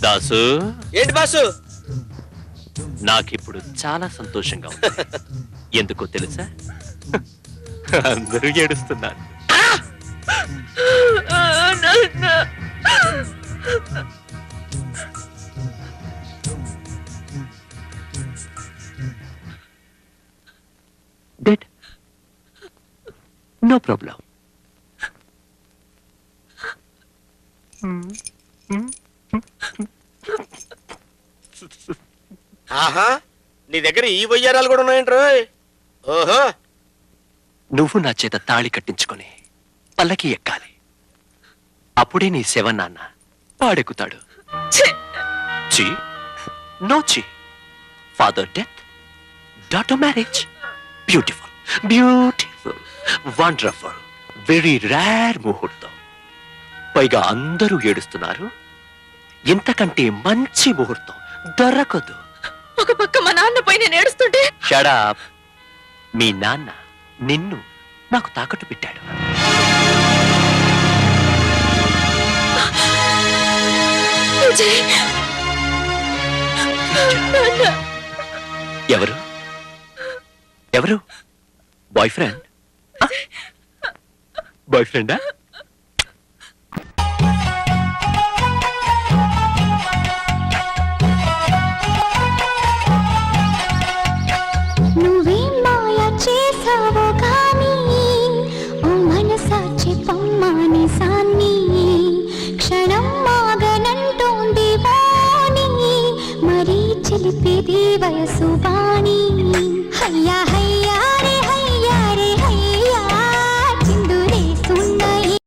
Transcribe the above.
దాసు. ఏంటి బాసు? నాకిప్పుడు చాలా సంతోషంగా ఉంది. ఎందుకో తెలుసా? అందరూ ఏడుస్తున్నారు. నో ప్రాబ్లం ఆహా నీ దగ్గర ఈ వయ్యారాలు కూడా ఉన్నాయంట్రా. ఓహో. నువ్వు నా చేత తాళి కట్టించుకొని పల్లకి ఎక్కాలి. అప్పుడే నీ శవ నాన్న పాడెక్కుతాడు చి నో చి father death daughter marriage beautiful beautiful wonderful very rare ముహూర్తం. పైగా అందరూ ఏడుస్తున్నారు. ఇంతకంటే మంచి ముహూర్తం దొరకదు. ఒక పక్క మా నాన్నపై నేను ఏడుస్తుంటే? షడాప్ మీ నాన్న నిన్ను నాకు తాకట్టు పెట్టాడు. నాన్న. ఎవరు? ఎవరు? బాయ్ ఫ్రెండ్ బాయ్ ఫ్రెండా? నువ్వేం మాయ చేసావో కానీ ఓ మనసాచి పొమ్మాని సాన్ని క్షణం మాగనంటోంది వాణి మరీ చిలిపిది వయసు వాణి